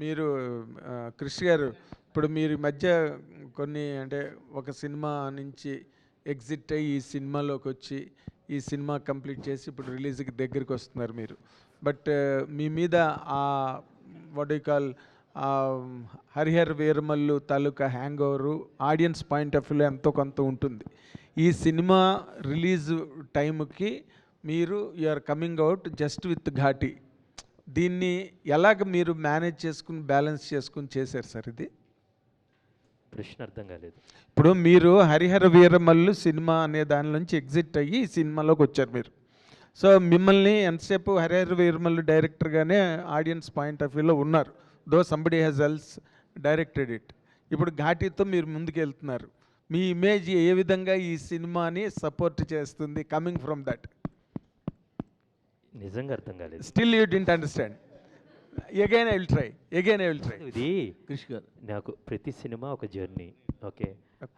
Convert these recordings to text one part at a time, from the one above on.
మీరు క్రిష్ గారు ఇప్పుడు మీరు మధ్య కొన్ని అంటే ఒక సినిమా నుంచి ఎగ్జిట్ అయ్యి ఈ సినిమాలోకి వచ్చి ఈ సినిమా కంప్లీట్ చేసి ఇప్పుడు రిలీజ్కి దగ్గరికి వస్తున్నారు మీరు. బట్ మీ మీద ఆ what you call Harihar Veeramallu taluka hang over audience point of వ్యూలో ఎంతో కొంత ఉంటుంది. ఈ సినిమా రిలీజ్ టైంకి మీరు you are coming out just with Ghaati. దీన్ని ఎలాగ మీరు మేనేజ్ చేసుకుని బ్యాలెన్స్ చేసుకుని చేశారు సార్ ఇది? ప్రశ్న అర్థం కాలేదు. ఇప్పుడు మీరు హరిహర వీరమల్లు సినిమా అనే దాని నుంచి ఎగ్జిట్ అయ్యి ఈ సినిమాలోకి వచ్చారు మీరు. సో మిమ్మల్ని ఎంతసేపు హరిహర వీరమల్లు డైరెక్టర్గానే ఆడియన్స్ పాయింట్ ఆఫ్ వ్యూలో ఉన్నారు. Though somebody has else directed it ఇప్పుడు ఘాటీతో మీరు ముందుకు వెళ్తున్నారు మీ ఇమేజ్ ఏ విధంగా ఈ సినిమాని సపోర్ట్ చేస్తుంది కమింగ్ ఫ్రమ్ దట్ నిజంగా అర్థం కాలేదు. Still you didn't understand again I will try again I will try ఇది కృషి గారు. నాకు ప్రతి సినిమా ఒక journey okay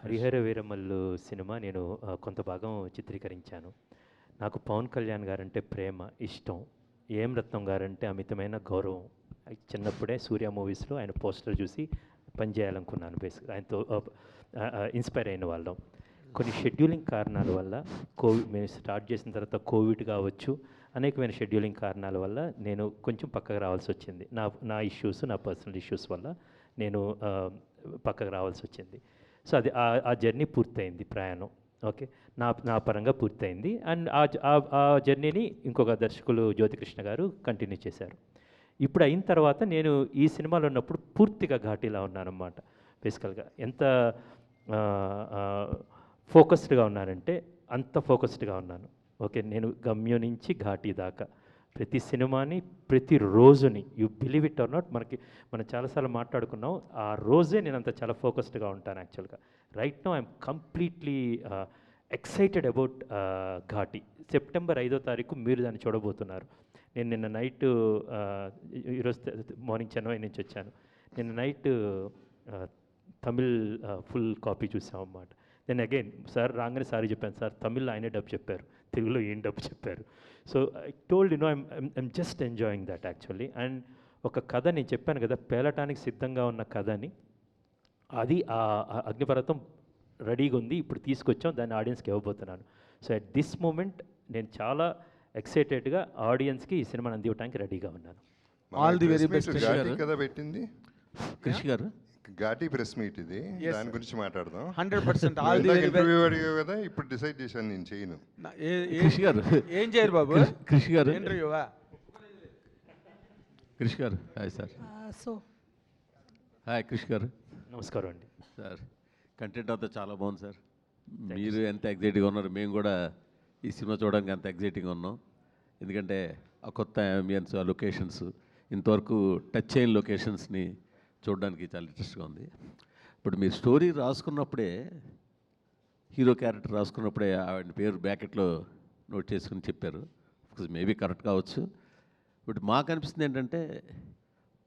Harihara Veeramallu cinema నేను కొంత భాగం చిత్రీకరించాను. నాకు పవన్ కళ్యాణ్ గారంటే ప్రేమ ఇష్టం. ఏం రత్నం గారంటే అమితమైన గౌరవం. చిన్నప్పుడే సూర్య మూవీస్లో ఆయన పోస్టర్ చూసి పనిచేయాలనుకున్నాను బేసిక్ ఆయనతో ఇన్స్పైర్ అయిన వాళ్ళం. కొన్ని షెడ్యూలింగ్ కారణాల వల్ల కోవిడ్ మేము స్టార్ట్ చేసిన తర్వాత కోవిడ్ కావచ్చు అనేకమైన షెడ్యూలింగ్ కారణాల వల్ల నేను కొంచెం పక్కకు రావాల్సి వచ్చింది. నా నా ఇష్యూస్ నా పర్సనల్ ఇష్యూస్ వల్ల నేను పక్కకు రావాల్సి వచ్చింది. సో అది ఆ- జర్నీ పూర్తయింది ప్రయాణం. ఓకే? నా నా పరంగా పూర్తయింది. అండ్ ఆ జ- ఆ- ఆ జర్నీని ఇంకొక దర్శకులు జ్యోతికృష్ణ గారు కంటిన్యూ చేశారు. ఇప్పుడు అయిన తర్వాత నేను ఈ సినిమాలో ఉన్నప్పుడు పూర్తిగా ఘాటీలా ఉన్నానన్నమాట. బేసికల్గా ఎంత ఫోకస్డ్గా ఉన్నానంటే అంత ఫోకస్డ్గా ఉన్నాను. ఓకే నేను గమ్యం నుంచి ఘాటీ దాకా. ప్రతి సినిమాని ప్రతి రోజుని you believe it or not మనకి మనం చాలాసార్లు మాట్లాడుకున్నాం ఆ రోజే నేను అంత చాలా ఫోకస్డ్గా ఉంటాను యాక్చువల్గా. Right no I'm completely excited about Ghaati. September ఐదో తారీఖు మీరు దాన్ని చూడబోతున్నారు. నేను నిన్న నైట్ ఈరోజు మార్నింగ్ చెన్నై నుంచి వచ్చాను. నిన్న నైట్ తమిళ్ ఫుల్ కాపీ చూసాం అన్నమాట నేను అగైన్ సార్ రాగానే సారీ చెప్పాను సార్ తమిళ్ ఆయనే డబ్బు చెప్పారు. తెలుగులో ఏం డబ్బు చెప్పారు. So I told you no I'm I'm just enjoying that actually and ఒక కథ నేను చెప్పాను కదా పేలటానికి సిద్ధంగా ఉన్న కథని. అది ఆ అగ్నిపర్వతం రెడీగా ఉంది ఇప్పుడు తీసుకొచ్చాం దాన్ని ఆడియన్స్కి ఇవ్వబోతున్నాను. సో అట్ దిస్ మూమెంట్ నేను చాలా ఎక్సైటెడ్గా ఆడియన్స్కి ఈ సినిమాని అందివ్వడానికి రెడీగా ఉన్నాను. మీట్ కృషి ఘాటీ గారు. కదా పెట్టింది? కృషి గారు? ఘాటీ ప్రెస్ మీట్ ఇది. దాని. గురించి మాట్లాడదాం. Hundred percent all the very interview అడిగావు కదా ఇప్పుడు డిసైడ్ చేశాను నేను చేయను. కృషి గారు. ఏం చేయరు బాబు? కృషి- గారు. ఇంటర్వ్యూవా కృషి గారు. Hi sir. so, హాయ్ కృషి గారు. నమస్కారం అండి. సార్ కంటెంట్ అంతా చాలా బాగుంది సార్. మీరు ఎంత ఎగ్జైటింగ్గా ఉన్నారు మేము కూడా ఈ సినిమా చూడడానికి అంత ఎగ్జైటింగ్గా ఉన్నాం. ఎందుకంటే ఆ కొత్త అంబియన్స్ ఆ లొకేషన్స్ ఇంతవరకు టచ్ అయిన లొకేషన్స్ని చూడడానికి చాలా ఇంట్రెస్ట్గా ఉంది. ఇప్పుడు మీరు స్టోరీ రాసుకున్నప్పుడే హీరో క్యారెక్టర్ రాసుకున్నప్పుడే ఆవిడ పేరు బ్యాకెట్లో నోట్ చేసుకుని చెప్పారు. మేబీ కరెక్ట్ కావచ్చు. బట్ మాకు అనిపిస్తుంది ఏంటంటే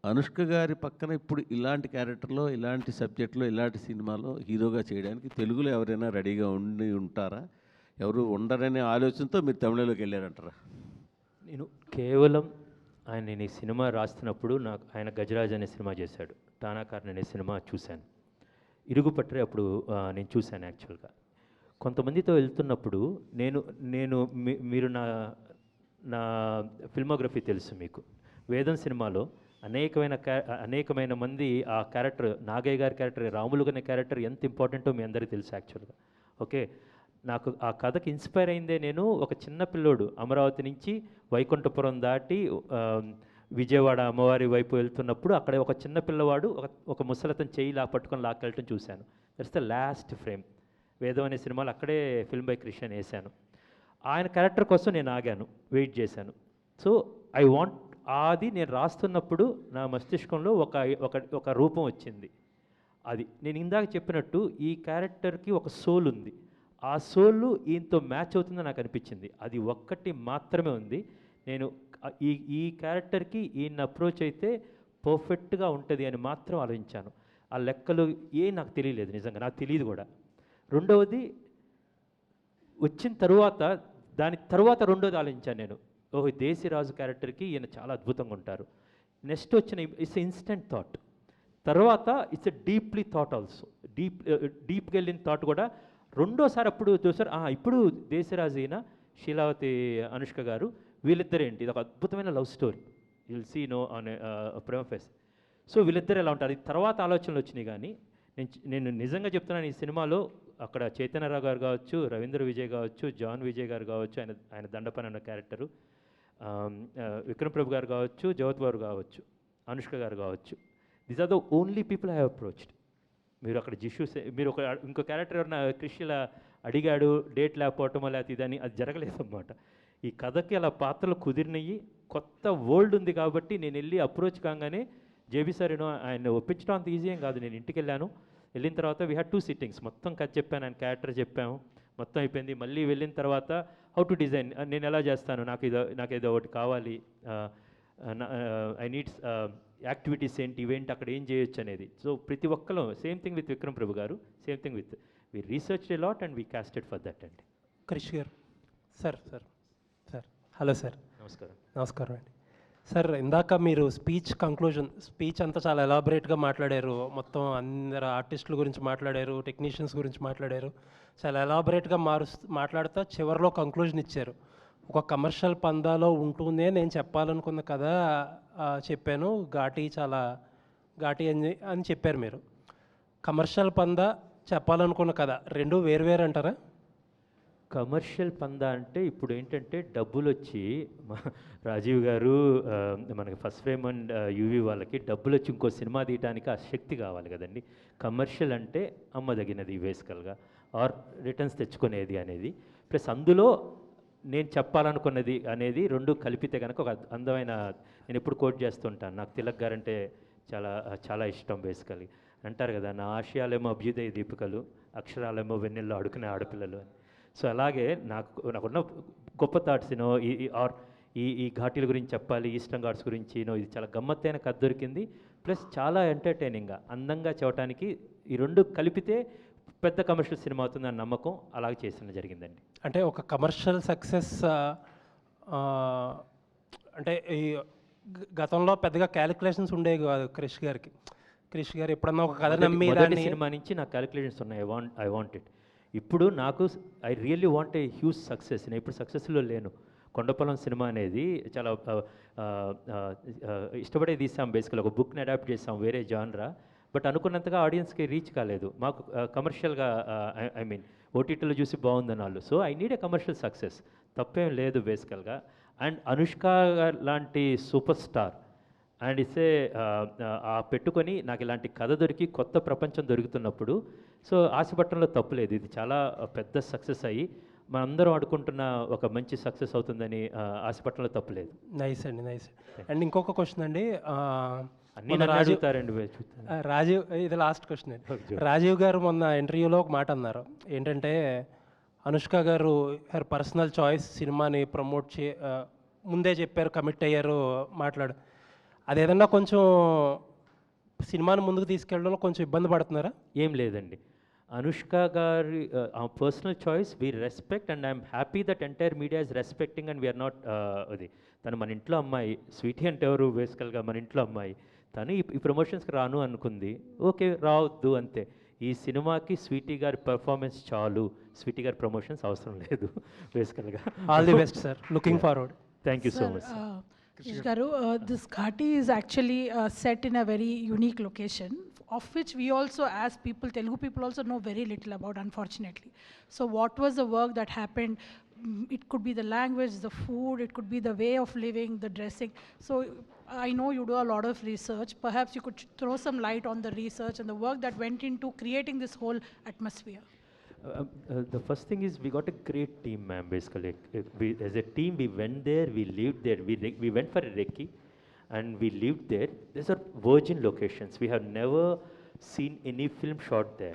అనుష్క గారి పక్కన ఇప్పుడు ఇలాంటి క్యారెక్టర్లో ఇలాంటి సబ్జెక్ట్లో ఇలాంటి సినిమాలో హీరోగా చేయడానికి తెలుగులో ఎవరైనా రెడీగా ఉండి ఉంటారా? ఎవరు ఉండరనే ఆలోచనతో మీరు తమిళలోకి వెళ్ళారంటారా? నేను కేవలం ఆయన నేను ఈ సినిమా రాస్తున్నప్పుడు నాకు ఆయన గజరాజ్ అనే సినిమా చేశాడు. టానాకారన్ అనే సినిమా చూశాను. ఇరుగుపట్రే అప్పుడు నేను చూశాను యాక్చువల్గా. కొంతమందితో వెళ్తున్నప్పుడు నేను నేను మీ- మీరు నా నా ఫిల్మోగ్రఫీ తెలుసు మీకు. వేదం సినిమాలో అనేకమైన క్యా అనేకమైన మంది ఆ క్యారెక్టర్ నాగయ్య గారి క్యారెక్టర్ రాములు అనే క్యారెక్టర్ ఎంత ఇంపార్టెంటో మీ అందరికీ తెలుసు యాక్చువల్గా. ఓకే? నాకు ఆ కథకి ఇన్స్పైర్ అయిందే నేను ఒక చిన్న పిల్లోడు. అమరావతి నుంచి వైకుంఠపురం దాటి విజయవాడ అమ్మవారి వైపు వెళ్తున్నప్పుడు అక్కడ ఒక చిన్న పిల్లవాడు ఒక ఒక ముసలతను చేయి లా పట్టుకొని లాక్కెళ్ళటం చూశాను. దట్స్ ద లాస్ట్ ఫ్రేమ్ వేదం అనే సినిమాలో అక్కడే ఫిల్మ్ బై క్రిషన్ వేశాను. ఆయన క్యారెక్టర్ కోసం నేను ఆగాను వెయిట్ చేశాను. సో ఐ వాంట్ అది నేను రాస్తున్నప్పుడు నా మస్తిష్కంలో ఒక ఒక ఒక రూపం వచ్చింది. అది నేను ఇందాక చెప్పినట్టు ఈ క్యారెక్టర్కి ఒక సోల్ ఉంది. ఆ సోలు ఈయనతో మ్యాచ్ అవుతుందని నాకు అనిపించింది. అది ఒక్కటి మాత్రమే ఉంది. నేను ఈ ఈ క్యారెక్టర్కి ఈయన అప్రోచ్ అయితే పర్ఫెక్ట్గా ఉంటుంది అని మాత్రం ఆలోచించాను. ఆ లెక్కలు ఏ నాకు తెలియలేదు నిజంగా నాకు తెలియదు కూడా. రెండవది వచ్చిన తరువాత దాని తర్వాత రెండోది ఆలోచించాను నేను. ఓహో దేశీరాజు క్యారెక్టర్కి ఈయన చాలా అద్భుతంగా ఉంటారు. నెక్స్ట్ వచ్చిన ఇట్స్ ఇన్స్టెంట్ థాట్. తర్వాత it's deeply thought also. Deep డీప్కి వెళ్ళిన థాట్ కూడా రెండోసారి అప్పుడు చూసారు ఇప్పుడు దేశరాజు అయిన శీలావతి అనుష్క గారు వీళ్ళిద్దరేంటి ఇది ఒక అద్భుతమైన love story. Will see no అనే ప్రేమ ఫేస్ సో వీళ్ళిద్దరు ఎలా ఉంటారు? తర్వాత ఆలోచనలు వచ్చినాయి కానీ నేను నేను నిజంగా చెప్తున్నాను ఈ సినిమాలో అక్కడ చైతన్యరావు గారు కావచ్చు రవీంద్ర విజయ్ కావచ్చు జాన్ విజయ్ గారు కావచ్చు ఆయన ఆయన దండపని అన్న క్యారెక్టరు విక్రమ్ ప్రభు గారు కావచ్చు జగత్ గారు కావచ్చు అనుష్క గారు కావచ్చు. These are the only people I approached మీరు అక్కడ జిష్యూ మీరు ఒక ఇంకో క్యారెక్టర్ ఎవరైనా క్రిషిలా అడిగాడు డేట్ లేకపోవటం లేకపోతే ఇదని అది జరగలేదన్నమాట. ఈ కథకి అలా పాత్రలు కుదిరినవి కొత్త వరల్డ్ ఉంది కాబట్టి నేను వెళ్ళి అప్రోచ్ కాగానే జేబీ సార్ నేను ఆయన ఒప్పించడం అంత ఈజీ ఏం కాదు నేను ఇంటికి వెళ్ళాను వెళ్ళిన తర్వాత వీ హ్యాడ్ టూ సిట్టింగ్స్ మొత్తం కథ చెప్పాను ఆయన క్యారెక్టర్ చెప్పాము. మొత్తం అయిపోయింది. మళ్ళీ వెళ్ళిన తర్వాత హౌ టు డిజైన్ నేను ఎలా చేస్తాను నాకు ఇదో నాకు ఏదో ఒకటి కావాలి ఐ నీడ్స్ యాక్టివిటీస్ ఏంటి ఇవేంటి అక్కడ ఏం చేయొచ్చు అనేది. సో ప్రతి ఒక్కరు same thing with Vikram Prabhu గారు same thing with we research a lot and we casted for that అండి క్రిష్ గారు. Sir sir sir. Hello sir. నమస్కారం. నమస్కారం అండి. సార్ ఇందాక మీరు స్పీచ్ కంక్లూజన్ స్పీచ్ అంతా చాలా ఎలాబరేట్గా మాట్లాడారు. మొత్తం అందరు ఆర్టిస్టుల గురించి మాట్లాడారు టెక్నీషియన్స్ గురించి మాట్లాడారు. చాలా ఎలాబరేట్గా మారు మాట్లాడుతూ చివరిలో కంక్లూజన్ ఇచ్చారు. ఒక కమర్షియల్ పందాలో ఉంటూనే నేను చెప్పాలనుకున్న కథ చెప్పాను. ఘాటి చాలా ఘాటి అని అని చెప్పారు మీరు. కమర్షియల్ పందా చెప్పాలనుకున్న కథ రెండు వేరు వేరు అంటారా కమర్షియల్ పందా అంటే ఇప్పుడు ఏంటంటే డబ్బులు వచ్చి రాజీవ్ గారు మనకి ఫస్ట్ ఫ్రేమ్ అండ్ యూవి వాళ్ళకి డబ్బులు వచ్చి ఇంకో సినిమా తీయడానికి ఆ శక్తి కావాలి కదండి. కమర్షియల్ అంటే అమ్మదగినది బేసికల్గా ఆర్ రిటర్న్స్ తెచ్చుకునేది అనేది. ప్లస్ అందులో నేను చెప్పాలనుకున్నది అనేది రెండు కలిపితే కనుక ఒక అందమైన నేను ఎప్పుడు కోట్ చేస్తుంటాను. నాకు తిలక్ గారంటే చాలా చాలా ఇష్టం బేసికలీ అంటారు కదా నా ఆశయాలేమో అభ్యుదయ దీపికలు అక్షరాలేమో వెన్నెల్లో అడుకునే ఆడపిల్లలు అని. సో అలాగే నాకు నాకున్న గొప్ప థాట్స్నో ఈ ఆర్ ఈ ఈ ఘాటీల గురించి చెప్పాలి ఈస్టర్న్ ఘాట్స్ గురించి నో ఇది చాలా గమ్మత్తైన కథ దొరికింది. ప్లస్ చాలా ఎంటర్టైనింగ్గా అందంగా చెప్పడానికి ఈ రెండు కలిపితే పెద్ద కమర్షియల్ సినిమా అవుతుందని నమ్మకం అలాగే చేసిన జరిగిందండి. అంటే ఒక కమర్షియల్ సక్సెస్ అంటే ఈ గతంలో పెద్దగా క్యాలిక్యులేషన్స్ ఉండేవి కాదు క్రిష్ గారికి. క్రిష్ గారు ఎప్పుడన్నా ఒక కథ నమ్మి సినిమా నుంచి నాకు క్యాలిక్యులేషన్స్ ఉన్నాయి. I want I want it ఇప్పుడు నాకు I really want a huge success నేను ఇప్పుడు సక్సెస్లో లేను. కొండపొలం సినిమా అనేది చాలా ఇష్టపడే తీసాం. బేసికల్ ఒక బుక్ని అడాప్ట్ చేసాం వేరే జాన్రా బట్ అనుకున్నంతగా ఆడియన్స్కి రీచ్ కాలేదు. మాకు కమర్షియల్గా ఐ మీన్ ఓటీటీలో చూసి బాగుందని వాళ్ళు. So I need a commercial success. తప్పేం లేదు బేసికల్గా. అండ్ అనుష్క లాంటి సూపర్ స్టార్ అండ్ ఇసే ఆ పెట్టుకొని నాకు ఇలాంటి కథ దొరికి కొత్త ప్రపంచం దొరుకుతున్నప్పుడు సో ఆశపట్టడంలో తప్పు లేదు. ఇది చాలా పెద్ద సక్సెస్ అయ్యి మనందరం అనుకుంటున్న ఒక మంచి సక్సెస్ అవుతుందని ఆ, ఆశపట్టడంలో తప్పు లేదు. నైస్ అండి నైస్. అండ్ ఇంకొక క్వశ్చన్ అండి అన్నీ రాజీవ్ అడుగుతారండి ఇది లాస్ట్ క్వశ్చన్ అండి రాజీవ్ గారు మొన్న ఇంటర్వ్యూలో ఒక మాట అన్నారు. ఏంటంటే అనుష్క గారు హర్ పర్సనల్ చాయిస్ సినిమాని ప్రమోట్ చే ముందే చెప్పారు కమిట్ అయ్యారు మాట్లాడు. అదేదన్నా కొంచెం సినిమాని ముందుకు తీసుకెళ్ళడంలో కొంచెం ఇబ్బంది పడుతున్నారా? ఏం లేదండి. అనుష్క గారి ఆ personal choice we respect and I'm happy that entire media is respecting and we are not అది తను మన ఇంట్లో అమ్మాయి స్వీటీ అంటే ఎవరు? బేసికల్గా మన ఇంట్లో అమ్మాయి. తను ఈ- ప్రమోషన్స్కి రాను అనుకుంది. ఓకే రావద్దు అంతే. ఈ సినిమాకి స్వీటీ గారి పర్ఫార్మెన్స్ చాలు. స్వీటీ గారి ప్రమోషన్స్ అవసరం లేదు బేసికల్గా all the best sir looking forward thank you so much uh, Krish Garu, uh, this Ghati is actually uh, set in of which we also, as people, Telugu people also know very little about, unfortunately. So, what was the work that happened? Mm, It could be the language, the food, it could be the way of living, the dressing. So, I know you do a lot of research. Perhaps you could throw some light on the research and the work that went into creating this whole atmosphere. Uh, uh, the first thing is we got a great team, ma'am. Basically, Uh, we, as a team, we went there, we lived there, we we went for a recce, and we lived there. These are virgin locations. We have never seen any film shot there.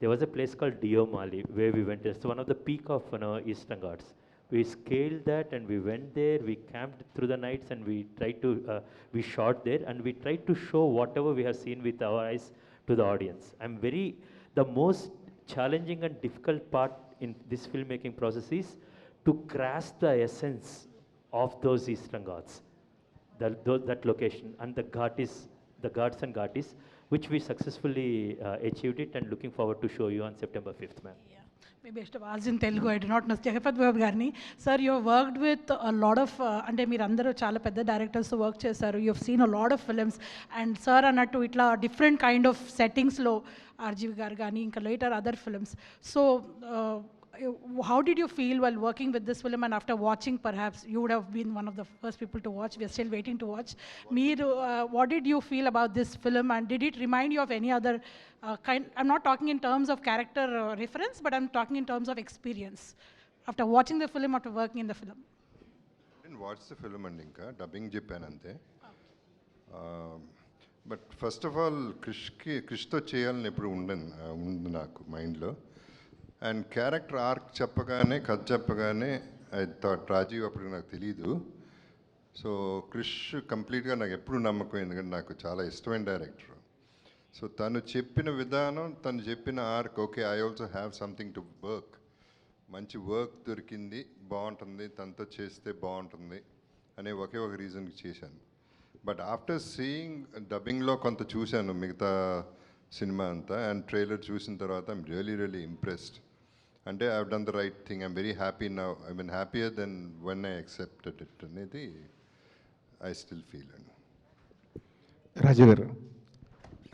There was a place called Diomali where we went. It's one of the peak of you know, Eastern Ghats. We scaled that and we went there. We camped through the nights and we tried to uh, we shot there and we tried to show whatever we have seen with our eyes to the audience. I'm very the most challenging and difficult part in this filmmaking process is to grasp the essence of those Eastern Ghats the, tho- that location. And the Ghatis, the Ghats and Ghatis, which we successfully uh, achieved it and looking forward to show you on September 5th, ma'am. Maybe best of in Telugu I did not know Jagapathi Babu గారిని sir you worked with lot of అంటే మీరు అందరూ చాలా పెద్ద directors work చేశారు. You seen a lot of films and sir అన్నట్టు ఇట్లా different kind of సెట్టింగ్స్లో ఆర్జీవి గారు కానీ ఇంకా later other films so how did you feel while working with this film and after watching perhaps you would have been one of the first people to watch we are still waiting to watch Meer, uh, what did you feel about this film and did it remind you of any other uh, kind i'm not talking in terms of character uh, reference but i'm talking in terms of experience after watching the film after working in the film నేను watch the film అండి ఇంకా dubbing చెప్పాను అంతే but first of all క్రిష్కి క్రిష్తో చేయాలని ఎప్పుడు ఉండను ఉంది నాకు మైండ్లో అండ్ క్యారెక్టర్ ఆర్క్ చెప్పగానే కథ చెప్పగానే ఐ థాట్ రాజీవ్ అప్పుడు నాకు తెలీదు. సో క్రిష్ కంప్లీట్గా నాకు ఎప్పుడు నమ్మకం ఎందుకంటే నాకు చాలా ఇష్టమైన డైరెక్టర్. సో తను చెప్పిన విధానం తను చెప్పిన arc okay I also have something to work. మంచి వర్క్ దొరికింది బాగుంటుంది తనతో చేస్తే బాగుంటుంది అనే ఒకే ఒక రీజన్కి చేశాను. బట్ ఆఫ్టర్ సీయింగ్ డబ్బింగ్లో కొంత చూశాను మిగతా సినిమా అంతా అండ్ ట్రైలర్ చూసిన తర్వాత ఐమ్ రియలీ రియలీ ఇంప్రెస్డ్. అంటే I done the right thing I'm very happy now I mean happier than one I accepted it అనేది ఐ స్టిల్ ఫీల్ అండి రాజు గారు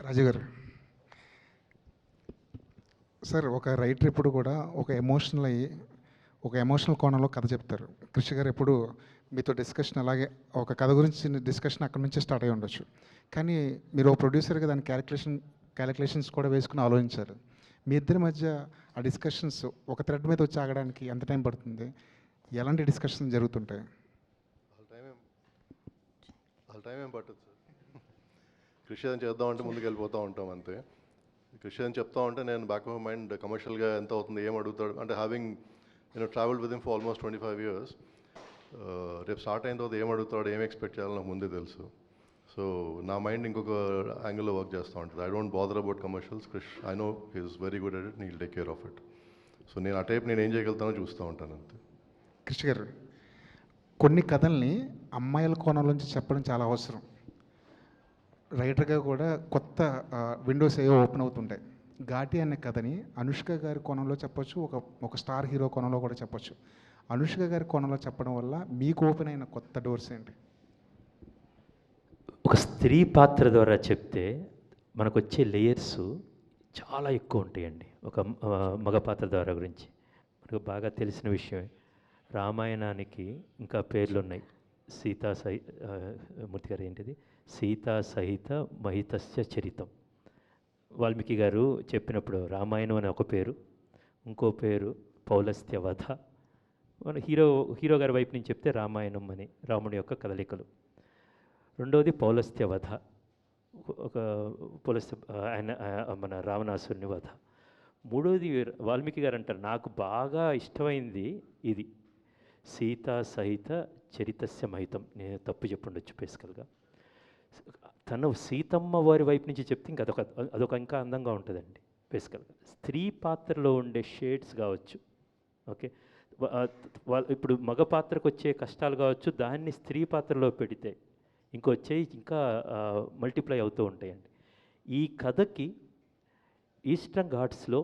రాజు గారు సార్ ఒక రైటర్ ఎప్పుడు కూడా ఒక ఎమోషనల్ అయ్యి ఒక ఎమోషనల్ కోణంలో కథ చెప్తారు. కృషి గారు ఎప్పుడు మీతో డిస్కషన్ అలాగే ఒక కథ గురించి డిస్కషన్ అక్కడ నుంచే స్టార్ట్ అయి ఉండొచ్చు. కానీ మీరు ఒక ప్రొడ్యూసర్గా దాని క్యాలిక్యులేషన్ క్యాలిక్యులేషన్స్ కూడా వేసుకుని ఆలోచించారు. మీ ఇద్దరి మధ్య ఆ డిస్కషన్స్ ఒక థ్రెడ్ మీద వచ్చి ఆగడానికి ఎంత టైం పడుతుంది? ఎలాంటి డిస్కషన్ జరుగుతుంటాయి? వాళ్ళ టైం ఏం వాళ్ళ టైం ఏం పట్టదు కృషి అని చేద్దామంటే ముందుకు వెళ్ళిపోతూ ఉంటాం అంతే. కృషి అని చెప్తా ఉంటే నేను బ్యాక్ ఆఫ్ మైండ్ కమర్షియల్గా ఎంత అవుతుంది ఏం అడుగుతాడు? అంటే హ్యావింగ్ నేను travel with in for almost twenty five years రేపు స్టార్ట్ అయిన తర్వాత ఏం అడుగుతాడు ఏం ఎక్స్పెక్ట్ చేయాలో నాకు ముందే తెలుసు. సో నా మైండ్ ఇంకొక యాంగిల్లో వర్క్ చేస్తూ ఉంటుంది. I don't bother about commercials Krish I know is very good at it నీ take care of it so నేను ఆ టైప్ నేను ఏం చేయగలుగుతానో చూస్తూ ఉంటాను అంతే. కృష్ణ గారు కొన్ని కథల్ని అమ్మాయిల కోణం నుంచి చెప్పడం చాలా అవసరం. రైటర్గా కూడా కొత్త విండోస్ ఏవో ఓపెన్ అవుతుంటాయి. ఘాటి అనే కథని అనుష్క గారి కోణంలో చెప్పొచ్చు ఒక ఒక స్టార్ హీరో కోణంలో కూడా చెప్పొచ్చు. అనుష్క గారి కోణంలో చెప్పడం వల్ల మీకు ఓపెన్ అయిన కొత్త డోర్స్ ఏంటి? ఒక స్త్రీ పాత్ర ద్వారా చెప్తే మనకు వచ్చే లేయర్స్ చాలా ఎక్కువ ఉంటాయండి. ఒక మగ పాత్ర ద్వారా గురించి. మనకు బాగా తెలిసిన విషయమే. రామాయణానికి ఇంకా పేర్లు ఉన్నాయి సీతా సహి మూర్తి గారు ఏంటిది? సీతా సహిత మహితస్య చరితం. వాల్మీకి గారు చెప్పినప్పుడు రామాయణం అనే ఒక పేరు ఇంకో పేరు పౌలస్త్య వధ మన హీరో హీరో గారి వైపు నుంచి చెప్తే రామాయణం అని రాముడి యొక్క కదలికలు. రెండవది పౌలస్త్య వధ. ఒక పౌలస్త్య ఆయన మన రావణాసురుని వధ. మూడవది వాల్మీకి గారు అంటారు నాకు బాగా ఇష్టమైంది ఇది. సీతా సహిత చరితస్య మహితం. నేను తప్పు చెప్పుండొచ్చు బేసికల్గా. తను సీతమ్మ వారి వైపు నుంచి చెప్తే ఇంకా అదొక అదొక ఇంకా అందంగా ఉంటుందండి బేసికల్గా. స్త్రీ పాత్రలో ఉండే షేడ్స్ కావచ్చు ఓకే? వా- వాళ్ళ ఇప్పుడు మగ పాత్రకు వచ్చే కష్టాలు కావచ్చు దాన్ని స్త్రీ పాత్రలో పెడితే ఇంకో ఇంకా మల్టిప్లై అవుతూ ఉంటాయండి. ఈ కథకి ఈస్టర్న్ ఘాట్స్లో